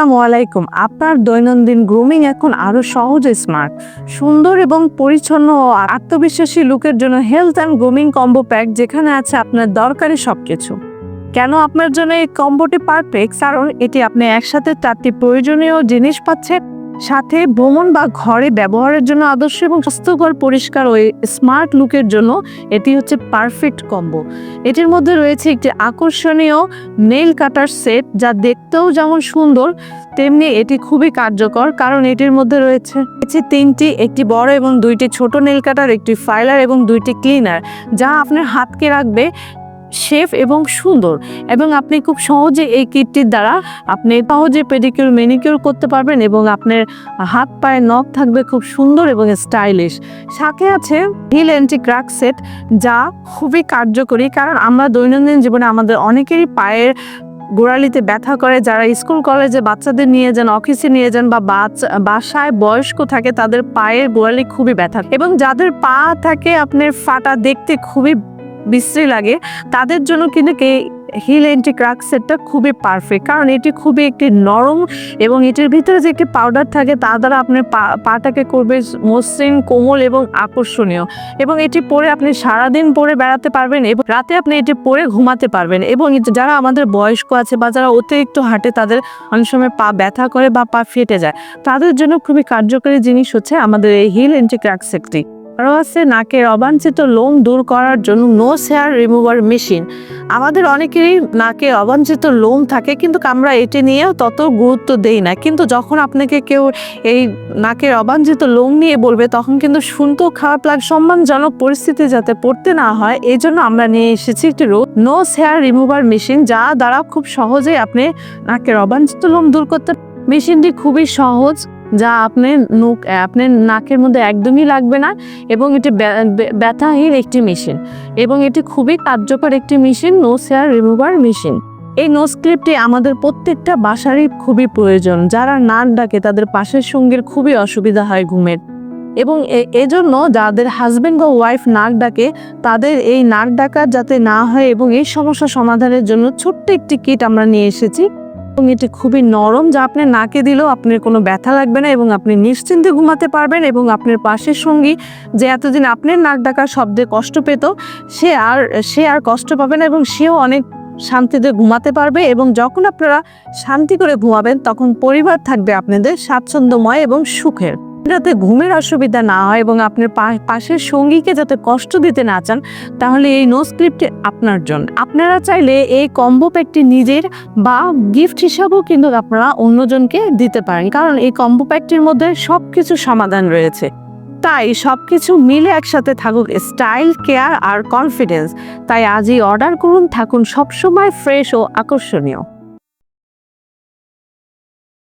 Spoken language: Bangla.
আসসালামু আলাইকুম। আপনার দৈনন্দিন গ্রুমিং এখন আরও সহজ স্মার্ট সুন্দর এবং পরিচ্ছন্ন ও আত্মবিশ্বাসী লুকের জন্য health and grooming combo pack যেখানে আছে আপনার দরকারি সবকিছু। কেন আপনার জন্য এই কম্বোটি পারফেক্ট কারণ এটি আপনি একসাথে চারটি প্রয়োজনীয় জিনিস পাচ্ছেন। সাথে ভ্রমণ বা ঘরে ব্যবহারের জন্য আদর্শ এবং স্বাস্থ্যকর, পরিষ্কার ও স্মার্ট লুকের জন্য এটি হচ্ছে পারফেক্ট কম্বো। এটির মধ্যে রয়েছে একটি আকর্ষণীয় নেল কাটার সেট যা দেখতেও যেমন সুন্দর, তেমনি এটি খুবই কার্যকর কারণ এটির মধ্যে রয়েছে রয়েছে তিনটি, একটি বড় এবং দুইটি ছোট নেল কাটার, একটি ফাইলার এবং দুইটি ক্লিনার যা আপনার হাতকে রাখবে শেফ এবং সুন্দর এবং আপনি খুব সহজে এই কিটটির দ্বারা আপনি সহজে পেডিকিউর মেনিকিউর করতে পারবেন এবং আপনার হাত পায়ে নখ থাকবে খুব সুন্দর এবং স্টাইলিশ সাথে আছে হিল অ্যান্টি ক্র্যাক সেট যা খুবই কার্যকরী কারণ আমরা দৈনন্দিন জীবনে আমাদের অনেকেরই পায়ের গোড়ালিতে ব্যথা করে যারা স্কুল, কলেজে বাচ্চাদের নিয়ে যান, অফিসে নিয়ে যান বা বাসায় বয়স্ক থাকে তাদের পায়ের গোড়ালি খুবই ব্যথা এবং যাদের পা থাকে আপনার ফাটা দেখতে খুবই বিশ্রী লাগে। তাদের জন্য কিন্তু হিল এন্টি ক্রাক সেটটা খুবই পারফেক্ট। কারণ এটি খুবই একটি নরম এবং এটির ভিতরে যে একটি পাউডার থাকে, তা দ্বারা আপনার পাটাকে করবে মসৃণ, কোমল এবং আকর্ষণীয়। এবং এটি পরে আপনি সারাদিন পরে বেড়াতে পারবেন এবং রাতে আপনি এটি পরে ঘুমাতে পারবেন। এবং যারা আমাদের বয়স্ক আছে বা যারা অতিরিক্ত হাঁটে, তাদের অনেক সময় পা ব্যথা করে বা পা ফেটে যায়, তাদের জন্য খুবই কার্যকরী জিনিস হচ্ছে আমাদের এই হিল এন্টি ক্র্যাক সেটটি। আরও আছে, নাকের অবাঞ্ছিত লোম দূর করার জন্য নোস হেয়ার রিমুভার মেশিন আমাদের অনেকেরই নাকে অবাঞ্ছিত লোম থাকে, কিন্তু আমরা এটি নিয়েও তত গুরুত্ব দেই না। কিন্তু যখন আপনাকে কেউ এই নাকের অবাঞ্ছিত লোম নিয়ে বলবে, তখন কিন্তু শুনতেও খারাপ লাগে, সম্মানজনক পরিস্থিতি যাতে পড়তে না হয়। এই জন্য আমরা নিয়ে এসেছি একটি রোগ নোস হেয়ার রিমুভার মেশিন যা দ্বারা খুব সহজেই আপনি নাকের অবাঞ্ছিত লোম দূর করতে মেশিনটি খুবই সহজ যা আপনি নুক আপনার নাকের মধ্যে একদমই লাগবে না এবং এটি ব্যা- ব্যা- ব্যথাহীন একটি মেশিন এবং এটি খুবই কার্যকর একটি machine nose hair remover machine. এই নোজ ক্লিপটি আমাদের প্রত্যেকটা বাসারই খুবই প্রয়োজন। যারা নাক ডাকে তাদের পাশের সঙ্গীর খুবই অসুবিধা হয় ঘুমের। এবং এজন্য যাদের হাজব্যান্ড বা ওয়াইফ নাক ডাকে, তাদের এই নাক ডাকা যাতে না হয় এবং এই সমস্যা সমাধানের জন্য ছোট্ট একটি কিট আমরা নিয়ে এসেছি। এবং এটি খুবই নরম যা আপনি নাকে দিলেও আপনার কোনো ব্যথা লাগবে না এবং আপনি নিশ্চিন্তে ঘুমাতে পারবেন এবং আপনার পাশের সঙ্গী যে এতদিন আপনার নাক ডাকার শব্দে কষ্ট পেত, সে আর সে আর কষ্ট পাবে না এবং সেও অনেক শান্তিতে ঘুমাতে পারবে এবং যখন আপনারা শান্তি করে ঘুমাবেন তখন পরিবার থাকবে আপনাদের স্বাচ্ছন্দ্যময় এবং সুখের। যাতে ঘুমের অসুবিধা না হয় এবং আপনার পাশের সঙ্গীকে যাতে কষ্ট দিতে না চান, তাহলে এই নো স্ক্রিপ্টটি আপনার জন্য। আপনারা চাইলে এই কম্বো প্যাকটি নিজের বা গিফট হিসাবেও কিন্তু আপনারা অন্যজনকে দিতে পারেন, কারণ এই কম্বো প্যাকটির মধ্যে সব কিছু সমাধান রয়েছে। তাই সব কিছু মিলে একসাথে থাকুক স্টাইল কেয়ার আর কনফিডেন্স তাই আজই অর্ডার করুন, থাকুন সবসময় ফ্রেশ ও আকর্ষণীয়।